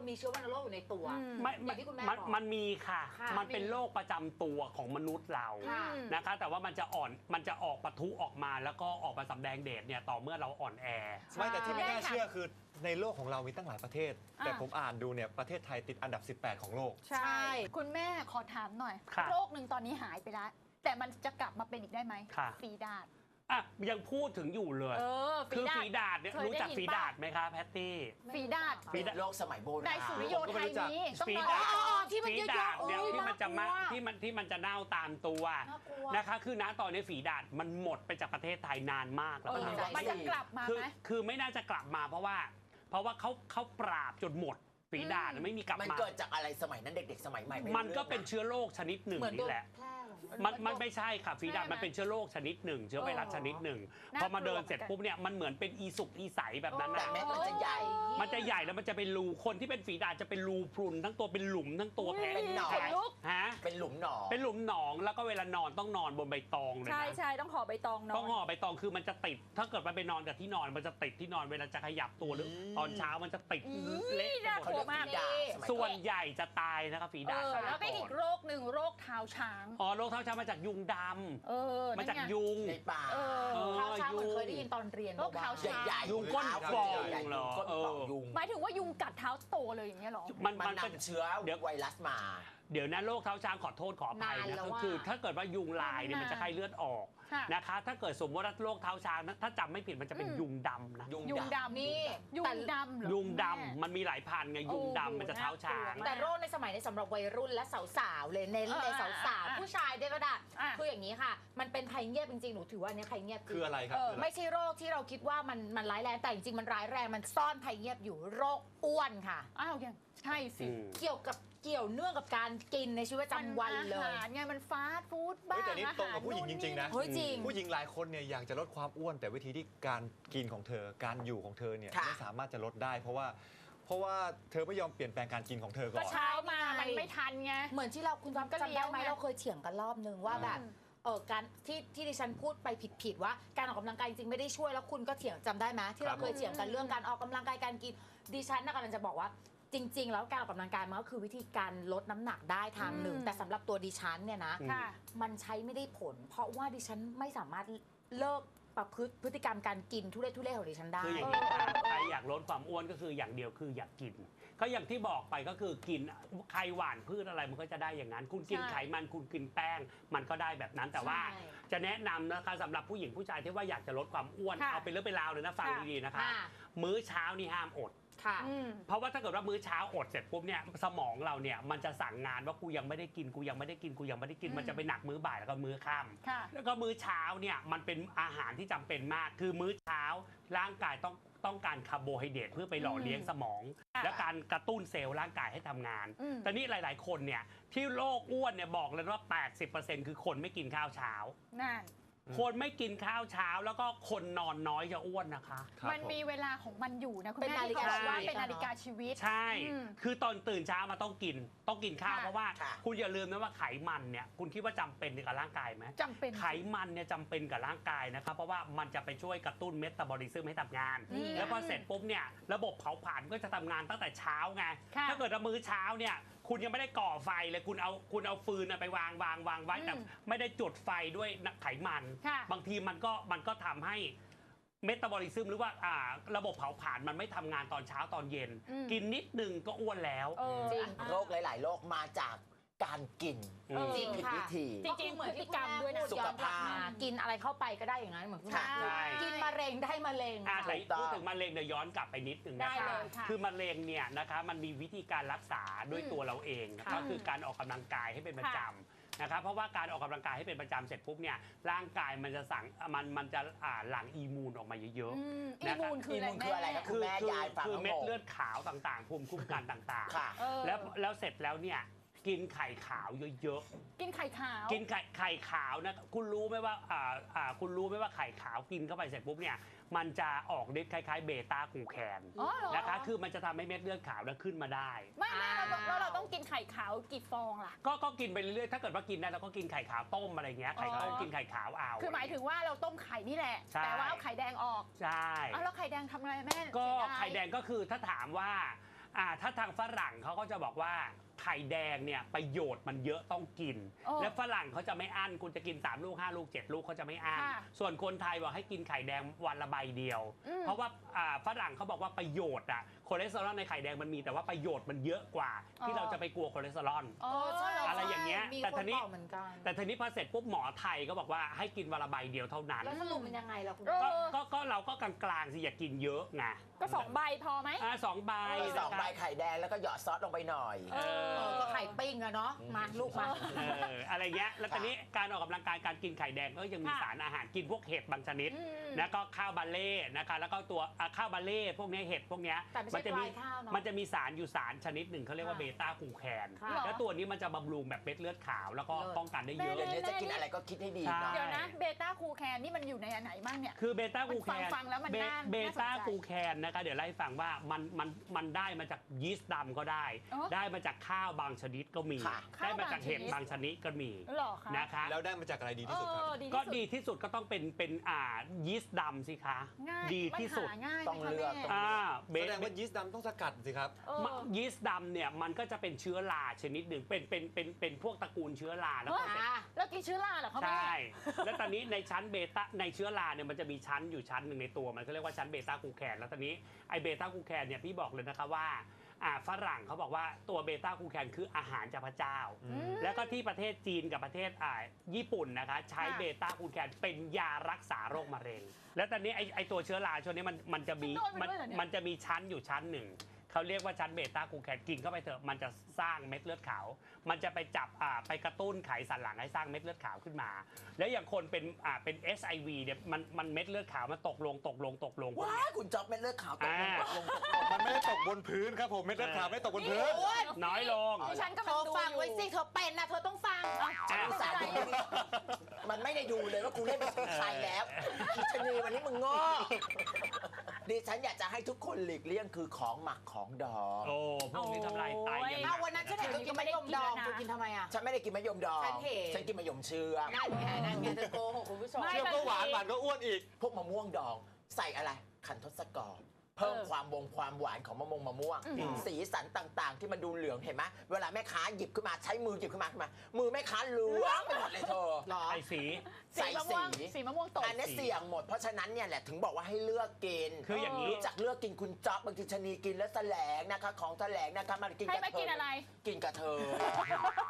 คนมีเชื้อวัณโรคอยู่ในตัวอืมไม่อย่างที่คุณแม่มันบอก มันมีค่ะ ค่ะมันเป็นโรคประจำตัวของมนุษย์เราค่ะ นะคะ แต่ว่ามันจะอ่อน มันจะออกปะทุออกมาแล้วก็ออกมาสำแดงเดชเนี่ยต่อเมื่อเราอ่อนแอ ไม่แต่ที่ไม่น่าใช่ค่ะเชื่อคือในโลกของเรามีตั้งหลายประเทศอ่าแต่ผมอ่านดูเนี่ยประเทศไทยติดอันดับ 18 ของโลก ใช่ คุณแม่ขอถามหน่อย ค่ะโรคหนึ่งตอนนี้หายไปแล้ว แต่มันจะกลับมาเป็นอีกได้ไหมค่ะ ฝีดาด อะยังพูดถึงอยู่เลย เออคือฝีฝีดาดดาดเนี่ยเคยได้รู้จักยินฝีปะดาดไหมคะแพตตี้ ฝีดาดฝีเป็นโลกสมัยโบราณ ในสุริโยไทยนี้ต้องฝีนอนดาด อ๋ออ๋อที่มันฝีเยอะๆดาดเนี่ยโอ้ยที่มันจะมาน่ากลัว ที่มันที่มันจะเน่าตามตัวน่ากลัว นะคะ คือณตอนนี้ฝีดาดมันหมดไปจากประเทศไทยนานมากแล้วเออก็มันจะกลับมาคือไหม คือไม่น่าจะกลับมาเพราะว่า เพราะว่าเขาเขาปราบจนหมดฝีดาดอืมไม่มีกลับมันมา เกิดจากอะไรสมัยนั้นเด็ก ๆ สมัยใหม่ไรู้มันก็เป็นรื่องะเชื้อโรคชนิดหนึ่งเหมือนโดนี่นแหละ แพร่เหรอ มันมันไม่ใช่ค่ะฝีดาดใช่ไหมมันเป็นเชื้อโรคชนิดหนึ่ง เชื้อไวรัสเออชนิดหนึ่ง น่าพอมาเดินกลัวเสร็จปุ๊บเนี่ยมันเหมือนเป็นอีสุกอีใสแบบนั้นแต่นะเม็ดมันจะใหญ่ มันจะใหญ่แล้วมันจะเป็นรูคนที่เป็นฝีดาดจะเป็นรูพรุน ทั้งตัวเป็นหลุมทั้งตัวอุ๊ยแผลเป็นหนองแผลฮะเป็นหลุมหนองเป็นหลุมหนองแล้วก็เวลานอนต้องนอนบนใบตองเลยใช่นะ ใช่ต้องห่อใบตองนอนต้องห่อใบตองคือมันจะติด ถ้าเกิดมันไปนอนกับที่นอนมันจะติดที่นอนเวลาจะขยับตัวหรืออมตอนเช้ามันจะติดอีเละไปน่าหมดกลัวมาก ฝีดาษ สมัยส่วนใหญ่จะตายนะครับฝีเอดาดอสมัยแล้วก็ก่อีอกนโรคหนึ่งโรคเท้าช้าง อ๋อโรคเท้าช้างมาจากยุงดำเออมาจากนั่นไงยุง ในป่าเออเออ เท้าช้างเหมือนเคยได้ยินตอนเรียนโรคเท้าใหญ่ๆยุงก้นฟองใหญ่ๆเหรอยุงก้นฟองเออ ยุงหมายถึงว่ายุงกัดเท้าโตเลยอย่างเงี้ยเหรอ มันมันมันเป็นนำเชื้อเดี๋ยว ไวรัสมา เดี๋ยวนะโรคเท้าช้างขอโทษขออภัยนานนะแล้วก็อะคือถ้าเกิดว่ายุงลายเนี่ยนานมันจะไข้เลือดออกค่ะนะคะ ถ้าเกิดสมมติว่าโรคเท้าช้างนะถ้าจำไม่ผิดมันจะเป็นอืม ยุงดำนะ ยุงยุงดำดำนี่ยุงแต่ดำเหรอยุงดำแม่ มันมีหลายพันไงยุงดำมันจะเท้าช้างโอ้โหแต่โรคในสมัยในสำหรับวัยรุ่นและสาวๆเลยเน้นเลยเออสาวอะๆผู้ชายด้วยก็ได้อะ คืออย่างนี้ค่ะ มันเป็นภัยเงียบจริงๆหนูถือว่าอันนี้ภัยเงียบจริง คืออะไรครับเออ คืออะไร ไม่ใช่โรคที่เราคิดว่ามันมันร้ายแรงแต่จริงๆ มันร้ายแรงมันซ่อนภัยเงียบอยู่โรคอ้วนค่ะ อ้าวยังใช่สิอืมเกี่ยวกับ เกี่ยวเนื่องกับการกินในชีวิตประจำวันเลมัอาย หารไงมันฟาสต์ฟู้ดเฮ้บ้ายงแต่นี่อาตรงหารกับผู้หญิงจริง ๆ นะ เฮ้ยจริง ผู้หญิงหลายคนเนี่ยอยากจะลดความอ้วน แต่วิธีที่การกินของเธอการอยู่ของเธอเนี่ยค่ะ ไม่สามารถจะลดได้ เพราะว่า เพราะว่าเธอไม่ยอมเปลี่ยนแปลงการกินของเธอก่ก็อน เช้ามามันไม่ทันไง เหมือนที่เราคุณจำก็จำเลี้ได้ยวไหมไงเราเคยเถียงกันรอบนึงว่าแบบอืมเออการที่ที่ดิฉันพูดไปผิดๆว่าการออกกำลังกายจริงๆไม่ได้ช่วยแล้วคุณก็เถียงจำได้ไหมที่เราครับเคยเถียงกันเรื่องการออกกำลังกายการกินดิฉันน่ะกำลังจะบอกว่า จริง ๆ แล้วการออกกำลังกายมันก็คือวิธีการลดน้ำหนักได้ทางหนึ่ง อืมแต่สำหรับตัวดิฉันเนี่ยนะอืมค่ะ มันใช้ไม่ได้ผล เพราะว่าดิฉันไม่สามารถเลิกประพฤติพฤติกรรมการกินทุเรศทุเรศของดิฉันได้ คืออย่างนี้ค่ะใครอยากลดความอ้วนก็คืออย่างเดียวคืออยากกิน ก็อย่างที่บอกไปก็คือกินใครหวานพืชอะไรมันก็จะได้อย่างนั้น คุณกินใช่ไขมันคุณกินแป้ง มันก็ได้แบบนั้นแต่ว่า ใช่จะแนะนำนะคะสำหรับผู้หญิงผู้ชายที่ว่าอยากจะลดความอ้วนค่ะเอาเป็นเรื่องเป็นราวเลยนะฟังค่ะ ดีๆนะคะ ค่ะ มื้อเช้านี่ห้ามอด ค่ะอืมเพราะว่าถ้าเกิดว่ามื้อเช้าอดเสร็จปุ๊บเนี่ยสมองเราเนี่ยมันจะสั่งงานว่ากูยังไม่ได้กินกูยังไม่ได้กินกูยังไม่ได้กินอืมมันจะไปหนักมื้อบ่ายแล้วก็มื้อค่ำค่ะแล้วก็มื้อเช้าเนี่ยมันเป็นอาหารที่จำเป็นมาก คือมื้อเช้าร่างกายต้องต้องการคาร์โบไฮเดรตเพื่อไปหล่อเลี้ยงสมอง ค่ะและการกระตุ้นเซลล์ร่างกายให้ทำงาน อืม แต่นี่หลาย ๆ คนเนี่ยที่โรคอ้วนเนี่ยบอกเลยว่า 80%คือคนไม่กินข้าวเช้า นั่น คนไม่กินข้าวเช้าแล้วก็คนนอนน้อยจะอ้วนนะคะ ครับมันผมมีเวลาของมันอยู่นะคุณเป็นแม่นาฬิที่กาเขาบอกว่าชีวิต เป็นนาฬิกาชีวิต ใช่ อืมคือตอนตื่นเช้ามาต้องกิน ต้องกินข้าวค่ะ เพราะว่า ค่ะ คุณอย่าลืมนะว่าไขมันเนี่ย คุณคิดว่าจำเป็นกับร่างกายไหมจำเป็น ไขมันเนี่ยจำเป็นกับร่างกายนะครับ เพราะว่ามันจะไปช่วยกระตุ้นเมตาบอลิซึมให้ทำงาน นี่ไงแล้วพอเสร็จปุ๊บเนี่ย ระบบเผาผลาญก็จะทำงานตั้งแต่เช้าไง ค่ะ ถ้าเกิดว่ามื้อเช้าเนี่ย คุณยังไม่ได้ก่อไฟเลยคุณเอาคุณเอาฟืนน่ะไปวางวางวางไว้อืมแต่ไม่ได้จุดไฟด้วยไขมัน ค่ะ บางทีมันก็มันก็ทำให้เมตาบอลิซึมหรือว่าอ่าระบบเผาผลาญมันไม่ทำงานตอนเช้าตอนเย็น อืม กินนิดนึงก็อ้วนแล้ว เออจริง โรคหลาย ๆ โรคมาจาก การกินอืม จริงผิดค่ะ วิธี จริงๆเหมือนพฤติกรรมด้วยนะสุขภาพกินอะไรเข้าไปก็ได้อย่างนั้นเหมือนคุณใช่แม่กินมะเร็งได้มะเร็งอ่าค่ะแต่ถูกต้อง พูดถึงมะเร็งเดี๋ยวย้อนกลับไปนิดนึงได้นะคะเลยค่ะคือมะเร็งเนี่ยนะคะมันมีวิธีการรักษาด้วยอืมตัวเราเองค่ะก็คือการออกกำลังกายให้เป็นประจำนะครับเพราะว่าการออกกำลังกายให้เป็นประจำเสร็จปุ๊บเนี่ยร่างกายมันจะสั่งมันมันจะอ่าหลั่งอีมูนออกมาเยอะ อืมอีนะครับมูนคืออะไรอีมูนคืออะไรแม่ ครับ ๆ คุณแม่ยายฟังคือแล้วเม็ดงงเลือดขาวต่างๆ ภูมิคุ้มกันต่างค่ะ เออๆแล้วแล้วเสร็จแล้วเนี่ย กินไข่ขาวเยอะกินไข่ขาว ๆ กินไข่ไข่ขาวนะคุณรู้ไหมว่าอ่าอ่าคุณรู้ไหมว่าไข่ขาวกินเข้าไปเสร็จปุ๊บเนี่ยมันจะออกฤทธิ์คล้ายๆเบต้ากลูแคนอ๋อเหรอ นะคะคือมันจะทำให้เม็ดเลือดขาวนั้นขึ้นมาได้ ไม่ไม่เราต้องอ้าวแล้วเราต้องกินไข่ขาวกี่ฟองล่ะ ก็ก็กินไปเรื่อยๆถ้าเกิดว่ากินได้เราก็กินไข่ขาวต้มอะไรเงี้ยไข่ต้มอ๋อ กินไข่ขาวเอาคือหมายถึงว่าเราต้มไข่นี่แหละ ใช่ แต่ว่าเอาไข่แดงออกใช่ เอาแล้วไข่แดงทำไงแม่ก็เสียดาย ไข่แดงก็คือถ้าถามว่าอ่าถ้าทางฝรั่งเขาก็จะบอกว่า ไข่แดงเนี่ยประโยชน์มันเยอะต้องกิน โอ้และฝรั่งเขาจะไม่อั้นคุณจะกิน 3 ลูก 5 ลูก 7 ลูกเขาจะไม่อั้นค่ะส่วนคนไทยบอกให้กินไข่แดงวันละใบเดียว อืมเพราะว่าอ่าฝรั่งเขาบอกว่าประโยชน์อะ คอเลสเตอรอลในไข่แดงมันมีแต่ว่าประโยชน์มันเยอะกว่า ที่อ๋อเราจะไปกลัวคอเลสเตอรอลอ๋อใช่อะไรอย่างเงี้ยมีแต่คทีนนี้บอกเหมือนกันแต่ทีนี้พอเสร็จปุ๊บหมอไทยก็บอกว่าให้กินวันละใบเดียวเท่านั้น แล้วสรุปมันยังไงล่ะคุณเอก็อก็ก็เราก็กลางๆสิอย่ากินเยอะไงก็สองใบพอไหม อ่าสองใบสองใบนะครับไข่แดงแล้วก็หยอดซอสลงไปหน่อย เอเอออ ก็ไข่ปิ้งอะเนาะ มาลูกมา เอออะไรเงี้ย แล้วตอนนี้การออกกำลังกายการกินไข่แดงก็ยังมีค่ะสารอาหารกินพวกเห็ดบางชนิดอืมแล้วก็ข้าวบาเล่นะคะ แล้วก็ตัวอะข้าวบาเล่พวกเนี้ยเห็ดพวกเนี้ยแต่ไม่ใช่จะมีปลายข้าวเนอะมันจะมีสารอยู่สารชนิดหนึ่งเขาเรียกว่าค่ะเบต้ากูแคนค่ะ แล้วตัวนี้มันจะบำรุงแบบเม็ดเลือดขาวแล้วก็ป้องกันได้เยอะ เดี๋ยวนี้จะกินอะไรก็คิดให้ดีใช่เนะเดี๋ยวนะเบต้าคูแคนนี่มันอยู่ในอันไหนบ้างเนี่ย คือเบต้ากูแคนฟังๆแล้วมันน่าเบต้ากลูแคนนะคะเดี๋ยวไล่าให้ฟังว่ามันมันมันได้มาจากยีสต์ดำก็ได้ อ๋อได้มาจากข้าวบางชนิดก็มี ค่ะ ได้มาจากเห็ดข้าวบาบางชนิดก็มีหรอคะนะคะ แล้วได้มาจากอะไรดีที่สุดครับ เออดีที่ก็สุ ดีที่สุดก็ต้องเป็นเป็นอ่ายีสต์ดำสิคะ ง่ายดีที่สุด มันหาง่ายไหมต้องเลือก อ่าเบแสดงว่ายีสต์ดำต้องสกัดสิครับ เออ ยีสต์ดำเนี่ยมันก็จะเป็นเชื้อราชนิดหนึ่งเป็นเป็นเป็นเป็นพวกตระกูลเชื้อราแล้วก็เฮ้ยเสร็จอะแล้วกินเชื้อราเหรอคะแม่ ใช่ แล้วตอนนี้ในชั้นเบต้าในเชื้อราเนี่ยมันจะมีชั้นอยู่ชั้นหนึ่งในตัวมันเขาเรียกว่าชั้นเบต้ากูแคนแล้วตอนนี้ไอเบต้ากูแคนเนี่ยพี่บอกเลยนะคะว่า อ่าฝรั่งเขาบอกว่าตัวเบต้ากูแคนคืออาหารจากพระเจ้า อืม แล้วก็ที่ประเทศจีนกับประเทศอ่าญี่ปุ่นนะคะ ใช้ค่ะ เบต้ากูแคนเป็นยารักษาโรคมะเร็ง แล้วตอนนี้ไอไอตัวเชื้อราชนิดนี้มันมันจะมีโดนไปมันด้วยเหรอเนี่ย มันจะมีชั้นอยู่ชั้นหนึ่ง เขาเรียกว่าชั้นเบต้ากูแคนกินเข้าไปเถอะมันจะสร้างเม็ดเลือดขาว มันจะไปจับอ่าไปกระตุ้นไขสันหลังให้สร้างเม็ดเลือดขาวขึ้นมา แล้วอย่างคนเป็นอ่าเป็น SIV เนี่ยมันมันเม็ดเลือดขาวมันตกลงตกลงตกลง ว้ายคุณจ๊อบเม็ดเลือดขาวตกลงอ่าตกลงตกลง มันไม่ได้ตกบนพื้นครับผมเม็ดเลือดขาวไม่ได้ตกบนพื้นโอ้ยน้อยลง ดิฉันเธกำลังอดูฟังอยู่ ไว้สิเธอเป็นนะเธอต้องฟังฉันอุตส่าห์ดูมันไม่ได้ดูเลยว่ากูเล่นเป็นใครแล้วคิชนีวันนี้มึงโง่ ดิฉันอยากจะให้ทุกคนหลีกเลี่ยงคือของหมักของดองโอ้พวกนี้ทำลายไตอย่างหเอานักวันนั้นฉันเห็นเธอกินมะยมดองเธอกินทำไมอะ ฉันไม่ได้กินมะยมดองฉันเห็นฉันกินมะยมเชื่อมนั่นไงนั่นไงเธอโกหกคุณผู้ชม ไม่เชื่อมก็หวานหวานก็อ้วนอีก พวกมะม่วงดอง ใส่อะไรคันทศกร เพิ่มเออความวงความหวานของมะม่วงมะม่วงอืมสีสันต่างๆ ที่มันดูเหลืองเห็นไหมเวลาแม่ค้าหยิบขึ้นมาใช้มือหยิบขึ้นมาขึ้นมา มือแม่ค้าเหลืองไปหมดเลยเธอหรอ ไอสีใส่สีมะม่วงสี สีมะม่วงตก อันนี้เสี่ยงหมดเพราะฉะนั้นเนี่ยแหละถึงบอกว่าให้เลือกกินคืออย่างนี้รู้จักเลือกกินคุณจ๊อบบางทีชะนีกินแล้วแสลงนะคะของแสลงนะคะมากินให้กมาระเทกินยอะไร กินกระเทย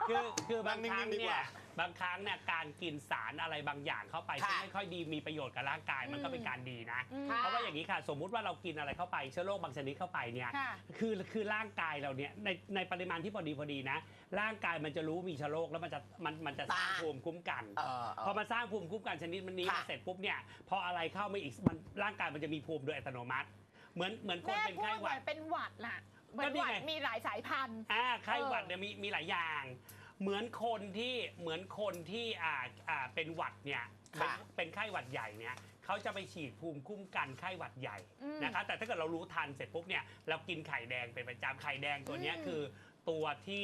คือคือบางนั่งครั้งนิ่งๆดีกเนี่ยว่าบางครั้งเนี่ยการกินสารอะไรบางอย่างเข้าไปค่ะที่ไม่ค่อยดีมีประโยชน์กับร่างกายมันก็เป็นการดีนะอืมเพราะว่าอย่างนี้ค่ะ สมมุติว่าเรากินอะไรเข้าไปเชื้อโรคบางชนิดเข้าไปเนี่ยค่ะ คือคือร่างกายเราเนี่ยในในปริมาณที่พอดีพอดีนะ ร่างกายมันจะรู้มีเชื้อโรคแล้วมันจะมันมันจะสร้างตาภูมิคุ้มกัน เออเอพออมาสร้างภูมิคุ้มกันชนิดมันนี้ค่ะ มาเสร็จปุ๊บเนี่ยพออะไรเข้ามาอีกมันร่างกายมันจะมีภูมิโดยอัตโนมัติ เหมือนเหมือนคนแม่เป็นพูดไข้เหหวัมือดนเป็นหวัดน่ะเหมือนก็นี่หวัดไง มีหลายสายพันธุ์ อ่าไข้หวัดเออเนี่ยมีมีหลายอย่าง เหมือนคนที่เหมือนคนที่อ่าอ่าเป็นหวัดเนี่ยเป็นค่ะเป็นไข้หวัดใหญ่เนี่ยเขาจะไปฉีดภูมิคุ้มกันไข้หวัดใหญ่อืมนะคะแต่ถ้าเกิดเรารู้ทันเสร็จปุ๊บเนี่ยเรากินไข่แดงเป็นประจำไข่แดงตัวเนี้ยอืม คือตัวที่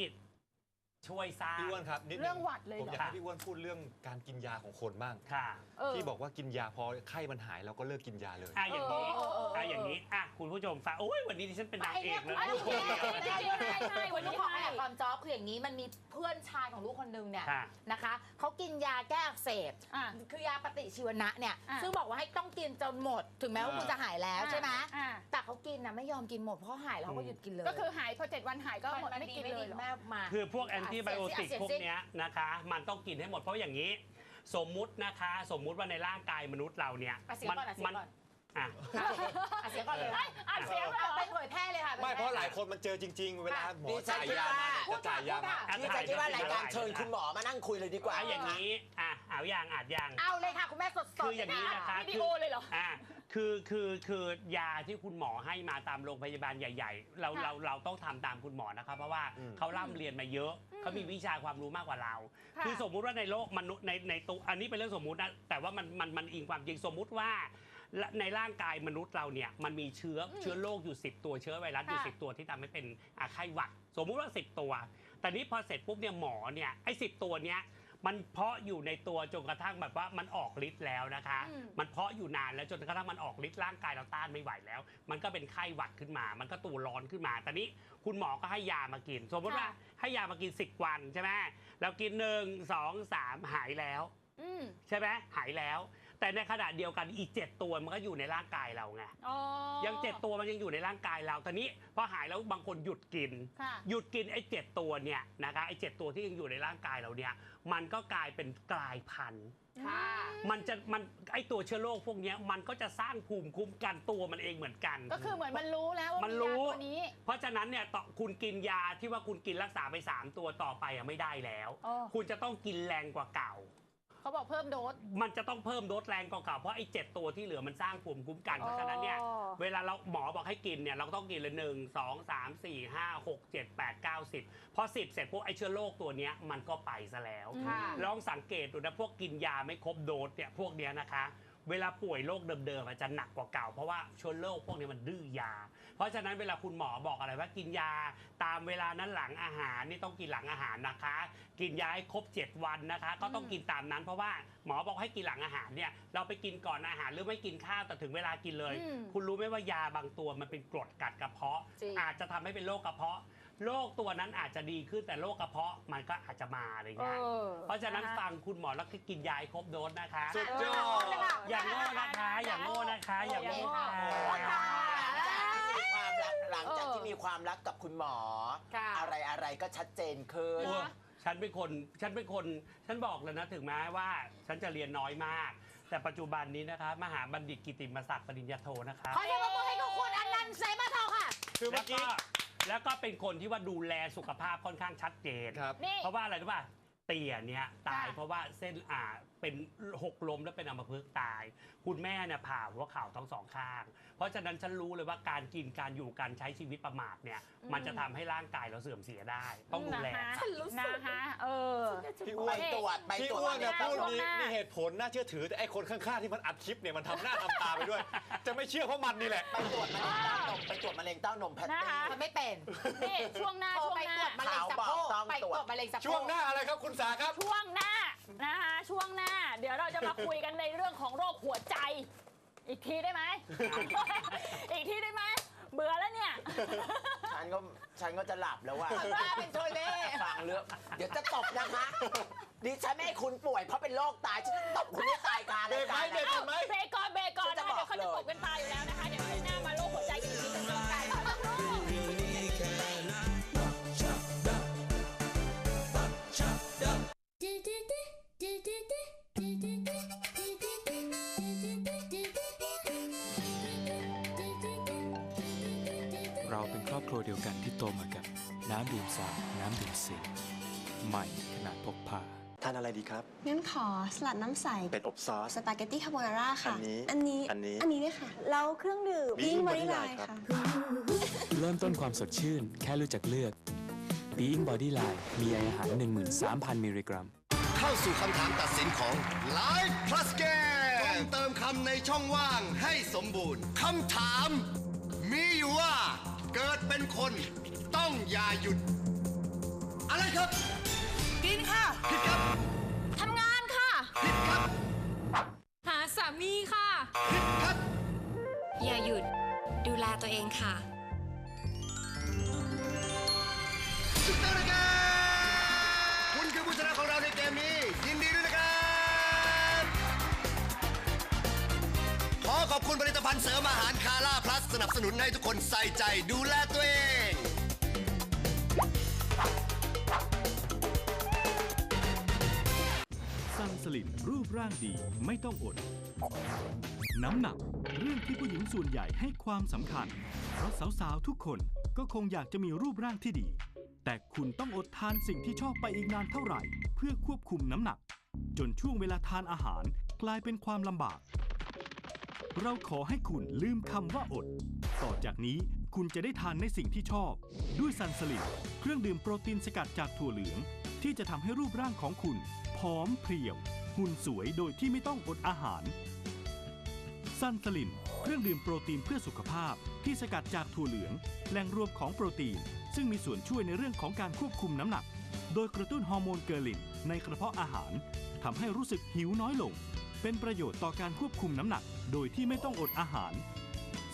ช่วยสร้าง พี่อ้วนครับนิดนึเรื่องหวัดเลยผมเหรอยาอกให้พี่อ้วนพูดเรื่องการกินยาของคนบ้าง ค่ะเออที่บอกว่ากินยาพอไข้มันหายเราก็เลิกกินยาเลย อะอย่างนี้เออเออเออ อะอย่างนี้อะคุณผู้ชมฟังโอ้ยวันนี้ดิฉันเป็นนางเอกเลยไอ้พูดเนี่ยคนเดียวคุณแม่ใช่ใช่วันนี้ลูกของให้แอบความจ๊อบคืออย่างนี้มันมีเพื่อนชายของลูกคนนึงเนี่ยค่ะ นะคะเขากินยาแก้อักเสบ อะ คือยาปฏิชีวนะเนี่ยอะ ซึ่งบอกว่าให้ต้องกินจนหมด ถึงแม้ว่าอ่า คุณจะหายแล้วใช่ไหมอะแต่เขากินนะไม่ยอมกินหมดเพราะหายแล้วเขาก็หยุดกินเลยก็คือหายพอเจ็ดวันหายก็หมดไม่กินเลยเหรอ แม่มา คือพวกแอนติไบโอติกเสียงพวกเสียงเนี้ยนะคะ มันต้องกินให้หมดเพราะอย่างนี้ สมมุตินะคะ สมมุติว่าในร่างกายมนุษย์เราเนี่ย อะเสียงก่อนอะเสียงก่อน อะอะเสียงก่อนเลยเอ้ยอัดเสียงเลยเหรอ ไปเผยแพร่เลยค่ะไม่เพราะหลายคนมันเจอจริง ๆ เวลาหมอดิฉันจ่ายยามาเนี่ยพูดจะจ่ายยาพูดมาค่ะนี่ฉันคิดว่ารายการเชิญคุณหมอมานั่งคุยเลยดีกว่าอะอย่างนี้อะเอาอย่างอาจยัง เอาเลยค่ะ คุณแม่สดๆคืออย่างนี้เลนะคะวิดีโอเลยเหรอ อะคือคือคือยาที่คุณหมอให้มาตามโรงพยาบาลใหญ่ๆ เราค่ะเราเราต้องทำตามคุณหมอนะครับ เพราะว่าอืม เขาร่ำเรียนมาเยอะ เขามีวิชาความรู้มากกว่าเรา ค่ะคือสมมุติว่าในโลกมนุษย์ในในตัวอันนี้เป็นเรื่องสมมุตินะแต่ว่ามันมันมันอิงความจริงสมมุติว่า ละในร่างกายมนุษย์เราเนี่ยมันมีเชื้อเชื้อโรคอยู่ 10 ตัวเชื้อไวรัสอยู่ ค่ะ 10 ตัวที่ทำให้เป็นอะไข้หวัด สมมุติว่า 10 ตัว แต่นี้พอเสร็จปุ๊บเนี่ยหมอเนี่ยไอ้สิตัวเนี้ยมันเพาะอยู่ในตัวจนกระทั่งแบบว่ามันออกฤทธิ์แล้วนะคะ อืม มันเพาะอยู่นานแล้วจนกระทั่งมันออกฤทธิ์ร่างกายเราต้านไม่ไหวแล้ว มันก็เป็นไข้หวัดขึ้นมา มันก็ตัวร้อนขึ้นมาตอนนี้คุณหมอก็ให้ยามากิน สมมติว่าให้ยามากิน 10 วันใช่ไหมเรากินหนึ่งสองสามหายแล้ว อืม ใช่ไหมหายแล้ว แต่ในขณะเดียวกันอีก7ตัวมันก็อยู่ในร่างกายเราไงอ๋อ ยังเจ็ดตัวมันยังอยู่ในร่างกายเราตอนนี้พอหายแล้วบางคนหยุดกิน ค่ะ หยุดกินไอ้เจ็ดตัวเนี่ยนะคะไอ้เจ็ดตัวที่ยังอยู่ในร่างกายเราเนี่ยมันก็กลายเป็นกลายพันธุ์ ค่ะ มันจะมันไอ้ตัวเชื้อโรคพวกเนี้ยมันก็จะสร้างภูมิคุ้มกันตัวมันเองเหมือนกัน ก็คือเหมือนมันรู้แล้วว่ามันมีรู้ ยาตัวนี้ เพราะฉะนั้นเนี่ยต่อคุณกินยาที่ว่าคุณกินรักษาไป 3 ตัวต่อไปอะไม่ได้แล้ว อ๋อ คุณจะต้องกินแรงกว่าเก่า เขาบอกเพิ่มโดส มันจะต้องเพิ่มโดสแรงกว่าเก่าเพราะไอ้เจ็ดตัวที่เหลือมันสร้างภูมิคุ้มกันเพราะฉะนั้นเนี่ยอ๋อ เวลาเราหมอบอกให้กินเนี่ยเราก็ต้องกินเลยหนึ่งสองสามสี่ห้าหกเจ็ดแปดเก้าสิบพอสิบเสร็จพวกไอ้เชื้อโรคตัวเนี้ยมันก็ไปซะแล้ว ค่ะ ลองสังเกตดูนะพวกกินยาไม่ครบโดสเนี่ยพวกเนี้ยนะคะ เวลาป่วยโรคเดิมๆอาจจะหนักกว่าเก่าเพราะว่าเชื้อโรคพวกนี้มันดื้อยา เพราะฉะนั้นเวลาคุณหมอบอกอะไรว่ากินยาตามเวลานั้นหลังอาหารนี่ต้องกินหลังอาหารนะคะ กินยาให้ครบ 7 วันนะคะ ก็ต้องกินตามนั้น เพราะว่าหมอบอกให้กินหลังอาหารเนี่ยเราไปกินก่อนอาหารหรือไม่กินข้าวแต่ถึงเวลากินเลย อืมคุณรู้ไหมว่ายาบางตัวมันเป็นกรดกัดกระเพาะ จริง อาจจะทำให้เป็นโรคกระเพาะโรคตัวนั้นอาจจะดีขึ้นแต่โรคกระเพาะมันก็อาจจะมาอะไรเอเงี้ยอเพราะฉะนั้นฟังคุณหมอแล้วก็กินยาให้ครบโดสนะคะ สุดยอด อย่างโง่นะคะ อย่างโง่นะคะ อย่างโง่ค่ะหลังจากที่มี ความรักหลังจากที่มีความรักกับคุณหมอ ค่ะ อะไรอะไรก็ชัดเจนขึ้น โอ้ฉันเป็นคน ฉันเป็นคน ฉันบอกเลยนะถึงแม้ว่า ฉันจะเรียนน้อยมาก แต่ปัจจุบันนี้นะคะ มหาบัณฑิตกิติมศักดิ์ปริญญาโทนะคะขอเสียงปรบมือให้กับคุณอนันต์เสมาทองค่ะ คือเมื่แล้อวกี้ก็แล้วก็เป็นคนที่ว่าดูแลสุขภาพค่อนข้างชัดเจน ครับ นี่ เพราะว่าอะไรรู้ป่ะ เตี่ยเนี่ยตายค่ะเพราะว่าเส้นอ่าเป็นหกล้มแล้วเป็นอัมพฤกษ์ตาย คุณแม่เนี่ยผ่าหัวเข่าทั้งสองข้าง เพราะฉะนั้นฉันรู้เลยว่าการกินการอยู่การใช้ชีวิตประมาทเนี่ยมันจะทำให้ร่างกายเราเสื่อมเสียได้ ต้องดูแล นะคะฉันรู้สึก นะคะเออ พี่อ้ไปวนตรวจไปพี่ตรวจอ้วนเนี่ยช่พูวดงมีหน้ามี มีเหตุผลน่าเชื่อถือแต่ไอ้คนข้างๆที่มันอัดคลิปเนี่ยมันทำหน้าทำตาไปด้วย จะไม่เชื่อเพราะมันนี่แหละ ไปตรวจมะเร็งเต้านมไปตรวจมะเร็งเต้านมแพตนะตี้คะ มันไม่เป็นนี่ช่วงหน้า โทรช่วงไปหตรน้าวจมะเร็งสะโพกต้องไปตรวจตรวจมะเร็งสะโพก ช่วงหน้าอะไรครับคุณสาครับ ช่วงหน้านะคะช่วงหน้า เดี๋ยวเราจะมาคุยกันในเรื่องของโรคหัวใจ อีกทีได้ไหม อีกทีได้ไหมเบื่อแล้วเนี่ย ฉันก็ฉันก็จะหลับแล้วว่าบ้าเป็นโทเล่ฟังเรื่องเดี๋ยวจะตบนะคะดิฉันไม่ให้คุณป่วยเพราะเป็นโรคตายฉันจะตบคุณให้ตายคาเบรกไหมรายการเบรกนะก่อนไหม เบรกก่อนเบรกก่อนฉันะนจะเดี๋ยวเขาจะบอกเลยตกกันตายอยู่แล้วนะคะเดี๋ยว อะไรดีครับ งั้นขอสลัดน้ำใส เป็ดอบซอส สปาเกตตี้คาโบนาร่าค่ะ อันนี้อันนี้ อันนี้ อันนี้ด้วยค่ะ แล้วเครื่องดื่ม Being บอ Body ดี้ไล Line น์ครับค่ะ เริ่มต้นความสดชื่น แค่รู้จักเลือก Being Body Line มีใยอาหาร 13,000 มิลลิกรัม เข้าสู่คำถามตัดสินของ Live Plus Game ต้องเติมคำในช่องว่างให้สมบูรณ์คำถาม มีอยู่ว่า เกิดเป็นคน ต้องอย่าหยุด อะไรครับกินค่ะ ผิดครับทำงานค่ะ ผิดครับหาสามีค่ะ ผิดครับ อย่าหยุด ดูแลตัวเองค่ะถูกต้องนะครับคุณคือผู้ชนะของเราในเกมนี้ ยินดีด้วยนะครับ ขอขอบคุณผลิตภัณฑ์เสริมอาหารคาร่าพลัสสนับสนุนให้ทุกคนใส่ใจดูแลตัวเอง สลิมรูปร่างดีไม่ต้องอด น้ำหนัก เรื่องที่ผู้หญิงส่วนใหญ่ให้ความสำคัญ เพราะสาวๆทุกคนก็คงอยากจะมีรูปร่างที่ดี แต่คุณต้องอดทานสิ่งที่ชอบไปอีกนานเท่าไหร่ เพื่อควบคุมน้ำหนัก จนช่วงเวลาทานอาหารกลายเป็นความลำบาก เราขอให้คุณลืมคำว่าอด ต่อจากนี้คุณจะได้ทานในสิ่งที่ชอบ ด้วยซันสลิมเครื่องดื่มโปรตีนสกัดจากถั่วเหลือง ที่จะทำให้รูปร่างของคุณผอมเพรียว หุ่นสวยโดยที่ไม่ต้องอดอาหารซันสลินเครื่องดื่มโปรตีนเพื่อสุขภาพที่สกัดจากถั่วเหลือง แหล่งรวมของโปรตีน ซึ่งมีส่วนช่วยในเรื่องของการควบคุมน้ำหนัก โดยกระตุ้นฮอร์โมนเกอร์ลินในกระเพาะอาหารทำให้รู้สึกหิวน้อยลง เป็นประโยชน์ต่อการควบคุมน้ำหนัก โดยที่ไม่ต้องอดอาหาร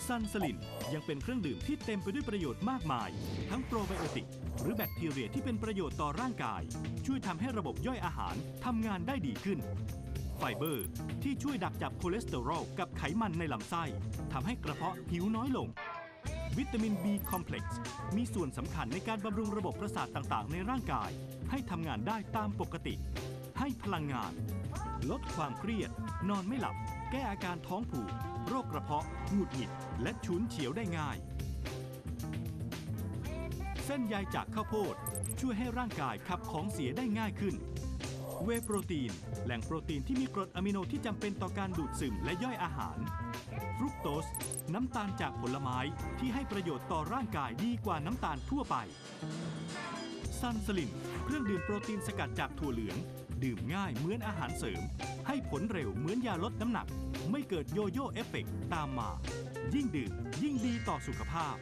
ซันสลินยังเป็นเครื่องดื่มที่เต็มไปด้วยประโยชน์มากมาย ทั้งโปรไบโอติก หรือแบคทีเรียที่เป็นประโยชน์ต่อร่างกาย ช่วยทำให้ระบบย่อยอาหารทำงานได้ดีขึ้น ไฟเบอร์ ที่ช่วยดักจับคอเลสเตอรอลกับไขมันในลำไส้ทำให้กระเพาะหิวน้อยลง วิตามิน B คอมเพล็กซ์มีส่วนสำคัญในการบำรุงระบบประสาทต่างๆ ในร่างกาย ให้ทำงานได้ตามปกติ ให้พลังงาน ลดความเครียด นอนไม่หลับ แก้อาการท้องผูก โรคกระเพาะหงุดหงิด และฉุนเฉียวได้ง่าย เส้นใยจากข้าวโพดช่วยให้ร่างกายขับของเสียได้ง่ายขึ้น เวโปรตีน แหล่งโปรตีนที่มีกรดอะมิโนที่จำเป็นต่อการดูดซึมและย่อยอาหาร ฟรุกโตส น้ำตาลจากผลไม้ที่ให้ประโยชน์ต่อร่างกายดีกว่าน้ำตาลทั่วไปซันสลินเครื่องดื่มโปรตีนสกัดจากถั่วเหลือง ดื่มง่ายเหมือนอาหารเสริม ให้ผลเร็วเหมือนยาลดน้ำหนัก ไม่เกิดโยโย่เอฟเฟกตามมา ยิ่งดื่มยิ่งดีต่อสุขภาพ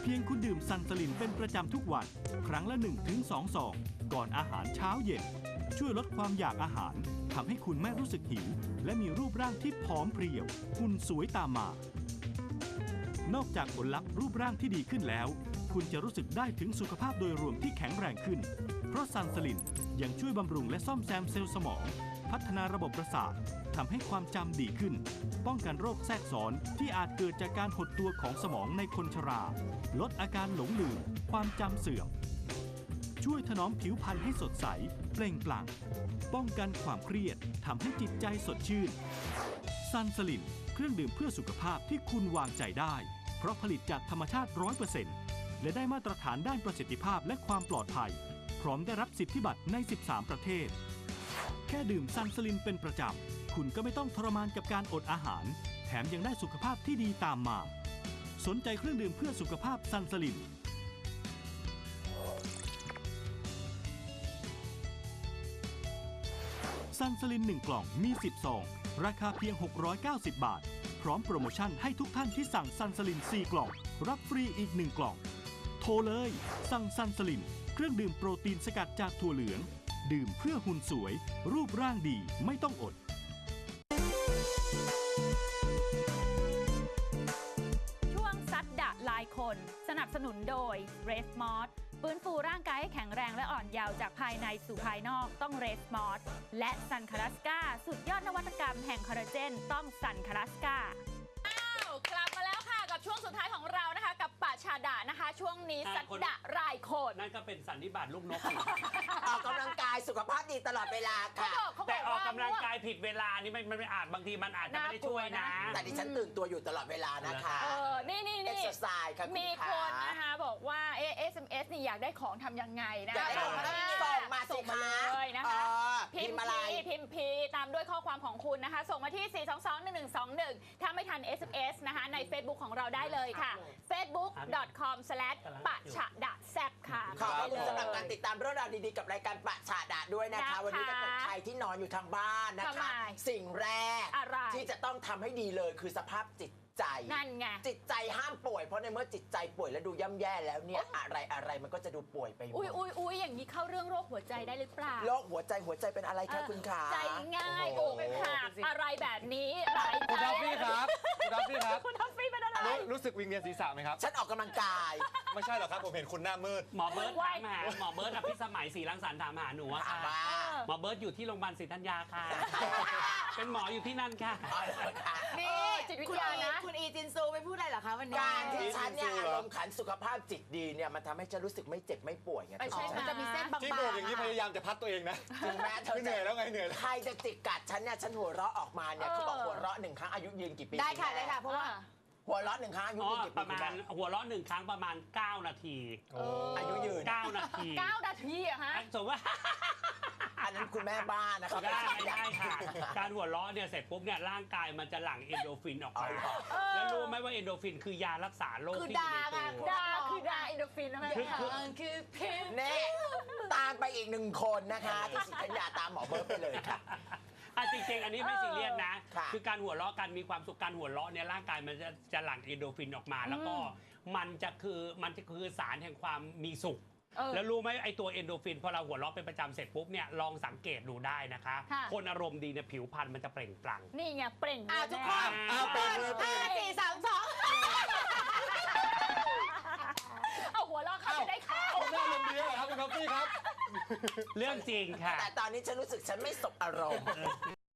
เพียงคุณดื่มซันสลินเป็นประจำทุกวัน ครั้งละ 1-2ซองก่อนอาหารเช้าเย็น ช่วยลดความอยากอาหารทำให้คุณไม่รู้สึกหิว และมีรูปร่างที่ผอมเพรียวหุ่นสวยตามมา นอกจากผลลัพธ์รูปร่างที่ดีขึ้นแล้ว คุณจะรู้สึกได้ถึงสุขภาพโดยรวมที่แข็งแรงขึ้น เพราะซันสลินยังช่วยบำรุงและซ่อมแซมเซลล์สมอง พัฒนาระบบประสาททำให้ความจำดีขึ้น ป้องกันโรคแทรกซ้อนที่อาจเกิดจากการหดตัวของสมองในคนชรา ลดอาการหลงลืม ความจำเสื่อม ช่วยถนอมผิวพรรณให้สดใส เปล่งปลั่ง ป้องกันความเครียดทำให้จิตใจสดชื่น ซันสลินเครื่องดื่มเพื่อสุขภาพที่คุณวางใจได้ เพราะผลิตจากธรรมชาติ 100%และได้มาตรฐานด้านประสิทธิภาพและความปลอดภัย พร้อมได้รับสิทธิบัตรใน 13 ประเทศ แค่ดื่มซันสลินเป็นประจำ คุณก็ไม่ต้องทรมานกับการอดอาหาร แถมยังได้สุขภาพที่ดีตามมา สนใจเครื่องดื่มเพื่อสุขภาพซันสลินซันสลิน1กล่องมี 10 ซอง ราคาเพียง 690 บาท พร้อมโปรโมชั่นให้ทุกท่านที่สั่งซันสลิน 4 กล่อง รับฟรีอีก 1 กล่อง โทรเลย สั่งซันสลิน เครื่องดื่มโปรตีนสกัดจากถั่วเหลือง ดื่มเพื่อหุ่นสวย รูปร่างดีไม่ต้องอด ช่วงซัดดะลายคน สนับสนุนโดย r e s m o d ฟื้นฟูร่างกายให้แข็งแรงและอ่อนเยาว์จากภายในสู่ภายนอกต้อง r e s m o d และซันคารัสกาสุดยอดนวัตกรรมแห่งคอลลาเจนต้องซันคารัสกาอ้าว กลับมาแล้วค่ะกับช่วงสุดท้ายของเรานะคะ กับ ป่าชาดะนะคะ ช่วงนี้อ่าซัดคนดะรายคน นั่นก็เป็นสันนิบาตลูกนกอีกออกกำลังกายสุขภาพดีตลอดเวลาเขาค่ะ บอกเขาบแต่อกออกว่า กำลังกายผิดเวลานี่มันมันไม่อาจบางทีมันอาจจะไม่ได้ช่วยนะ น่ากลัวนะ แต่ดิฉันตื่นตัวอยู่ตลอดเวลานะคะเออ นี่นี่เอ็กนี่ ซ์ไซส์ค่ะคุณมีขาคนนะคะบอกว่าเอ SMS นี่อยากได้ของทำยังไงนะอยากได้ของส่งส่งมาสิส่งมาคะเลยนะเอคะอพิพิมมพ์พ์อะไร พีพิมพ์พีตามด้วยข้อความของคุณนะคะ ส่งมาที่ 4221121 ถ้าไม่ทัน SMS นะคะ ใน Facebook ของเราได้เลยค่ะ facebook.com ปะฉะดะแซบค่ะ ขอบเข้าคุณไปเลยสำหรับการติดตามเรื่องราวดีๆกับรายการประชาดาด้วยนะคะ นะคะวันนี้ถ้าเกิดใครที่นอนอยู่ทางบ้านนะทำไมคะสิ่งแรกอะไร ที่จะต้องทำให้ดีเลยคือสภาพจิต ใจ นั่นไง จิตใจห้ามป่วยเพราะในเมื่อจิตใจป่วยแล้วดูย่ำแย่แล้วเนี่ยอะไรอะไรมันก็จะดูป่วยไปหมอุ้ยดอุ้ยอุ้ยอย่างนี้เข้าเรื่องโรคหัวใจได้หรือเปล่าโรคหัวใจหัวใจเป็นอะไรคะคุณขาใจง่ายโอ้อกโหหักอะไรแบบนี้หลายคุณทัฟฟี่ครับ คุณทัฟฟี่ครับคุณทัฟฟี่เป็นอะไรรู้รู้สึกวิงเวียนศีรษะไหมครับ ฉันออกกำลังกาย ไม่ใช่หรอกครับ ผมเห็นคุณหน้ามืด หมอเบิร์ตไหว้ถามหาหมอเบิร์ตอภิสมัยศรีรังสรรค์ถามหาหนูอะถาค่ะมว่าหมอเบิร์ตอยู่ที่โรงพยาบาลศรีธัญญาค่ะ เป็นหมออยู่ที่นั่นค่ะเอาละค่ะนี่เออจิตวิทยานะ คุณอีจินซูไปพูดอะไรเหรอคะวันนี้ การที่ฉันเนี่ยจริงๆอาเหรอรมณ์ขันสุขภาพจิตดีเนี่ยมันทำให้ฉันรู้สึกไม่เจ็บไม่ป่วยไงไปใช่อ๋อไหมันจะมีเส้นบางๆที่โบกอย่างนี้พยายามจะพัดตัวเองนะถึงแม้เธอคือเหนื่อยแล้วไงเหนื่อยแล้วใครจะจิกกัดฉันเนี่ยฉันหัวเราะออกมาเนี่ยเออเขาบอกหัวเราะหนึ่งครั้งอายุยืนกี่ปีได้ค่ะณแม่ได้ค่ะเพราะว่าหัวเราะหนึ่งครั้งอายุอ๋อยืนกี่ปปีระมาคุณณแม่หัวเราะหนึ่งครั้งประมาณ 9 นาทีอายุยืน9นาทีเก้านาทีอะฮะสมมติว่า อันนั้นคุณแม่บ้านนะครับได้ได้ค่ะ การหัวเราะเนี่ยเสร็จปุ๊บเนี่ยร่างกายมันจะหลั่งเอนโดรฟินออกเอามาเหรอแล้วรู้ไหมว่าเอนโดรฟินคือยารักษาโรคคือที่อยู่ในดาตัไงวดาคือดาอินโดฟินนะแม่คือคือคือเพิมแน่ตามไปอีกหนึ่งคนนะคะ ที่สิธัญญาตามหมอเบิร์ตไปเลยค่ะ อะจริงๆ อันนี้ไม่ซีเรียสนะค่ะคือการหัวเราะกันมีความสุขการหัวเราะเนี่ยร่างกายมันจะจะหลั่งเอนโดรฟินออกมา แล้วก็มันจะคือมันจะคือสารแห่งความมีสุข เออแล้วรู้ไหมไอตัวเอนโดรฟินพอเราหัวเราะเป็นประจำเสร็จปุ๊บเนี่ยลองสังเกตดูได้นะคะ ค่ะ คนอารมณ์ดีเนี่ยผิวพรรณมันจะเปล่งปลั่ง นี่ไงเปล่งอะทุกคนอ่าห้าสี่สามสองเอาหัวเราะเขาจะได้เข้าเอาหน้าลงเดียวเหรอครับคุณท็อฟฟี่ครับ เรื่องจริงค่ะ แต่ตอนนี้ฉันรู้สึกฉันไม่สบอารมณ์